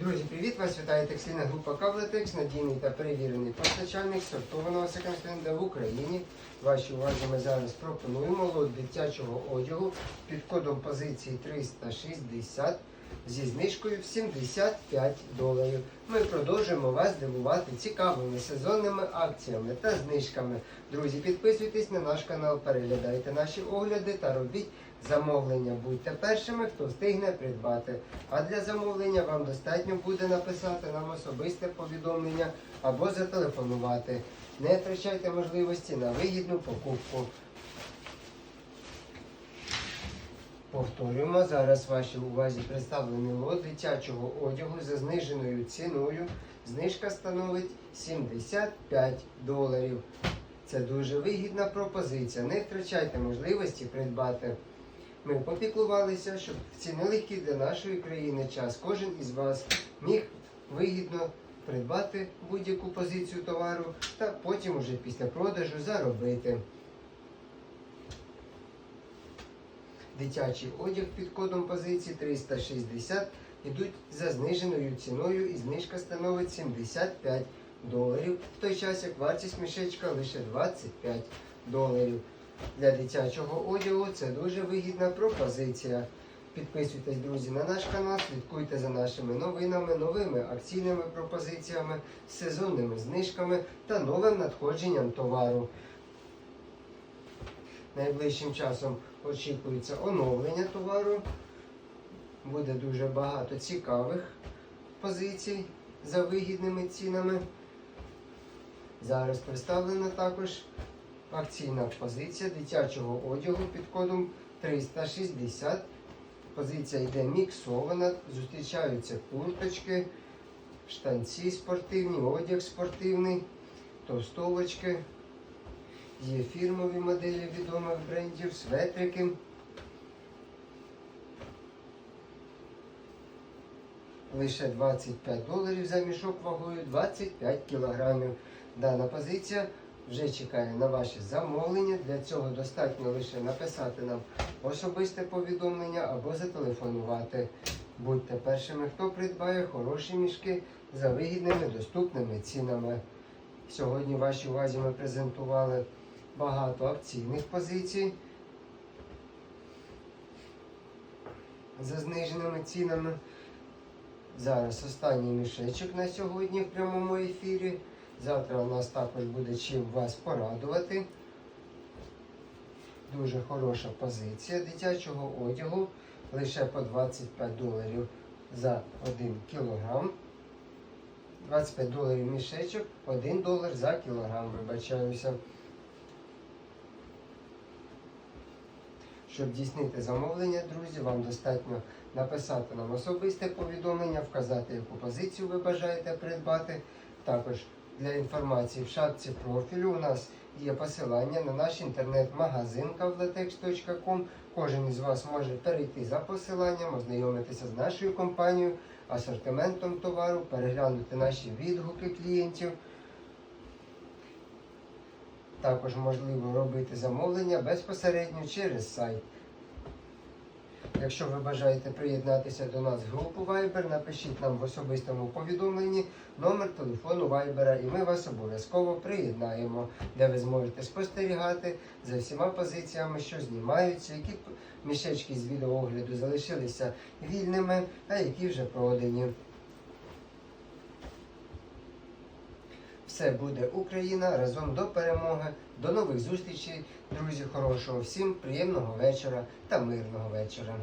Друзі, привіт! Вас вітає текстильна група Каблетекс, надійний та перевірений постачальник сортованого секонд-хенда в Україні. Вашій увазі ми зараз пропонуємо лот дитячого одягу під кодом позиції 360 зі знижкою в 75 доларів. Ми продовжуємо вас дивувати цікавими сезонними акціями та знижками. Друзі, підписуйтесь на наш канал, переглядайте наші огляди та робіть замовлення. Будьте першими, хто встигне придбати. А для замовлення вам достатньо буде написати нам особисте повідомлення або зателефонувати. Не втрачайте можливості на вигідну покупку. Повторюємо, зараз вашій увазі представлений лот дитячого одягу за зниженою ціною. Знижка становить 75 доларів. Це дуже вигідна пропозиція. Не втрачайте можливості придбати. Ми попіклувалися, щоб в ці нелегкі для нашої країни час кожен із вас міг вигідно придбати будь-яку позицію товару та потім уже після продажу заробити. Дитячий одяг під кодом позиції 360 ідуть за зниженою ціною і знижка становить 75 доларів, в той час як вартість мішечка лише 25 доларів. Для дитячого одягу це дуже вигідна пропозиція. Підписуйтесь, друзі, на наш канал, слідкуйте за нашими новинами, новими акційними пропозиціями, сезонними знижками та новим надходженням товару. Найближчим часом очікується оновлення товару. Буде дуже багато цікавих позицій за вигідними цінами. Зараз представлена також акційна позиція дитячого одягу під кодом 360. Позиція йде міксована, зустрічаються курточки, штанці спортивні, одяг спортивний, товстовочки. Є фірмові моделі відомих брендів, светрики. Лише 25 доларів за мішок вагою 25 кілограмів. Дана позиція вже чекає на ваші замовлення. Для цього достатньо лише написати нам особисте повідомлення або зателефонувати. Будьте першими, хто придбає хороші мішки за вигідними доступними цінами. Сьогодні вашій увазі ми презентували багато акційних позицій за зниженими цінами. Зараз останній мішечок на сьогодні в прямому ефірі. Завтра у нас також буде чим вас порадувати. Дуже хороша позиція дитячого одягу. Лише по 25 доларів за 1 кілограм. 25 доларів мішечок, 1 долар за кілограм, вибачаюся. Щоб дійснити замовлення, друзі, вам достатньо написати нам особисте повідомлення, вказати, яку позицію ви бажаєте придбати. Також для інформації в шапці профілю у нас є посилання на наш інтернет-магазин kavlatex.com. Кожен із вас може перейти за посиланням, ознайомитися з нашою компанією, асортиментом товару, переглянути наші відгуки клієнтів. Також можливо робити замовлення безпосередньо через сайт. Якщо ви бажаєте приєднатися до нас в групу Viber, напишіть нам в особистому повідомленні номер телефону Viber, і ми вас обов'язково приєднаємо, де ви зможете спостерігати за всіма позиціями, що знімаються, які мішечки з відеоогляду залишилися вільними, а які вже продані. Все буде Україна разом до перемоги. До нових зустрічей, друзі. Хорошого всім приємного вечора та мирного вечора.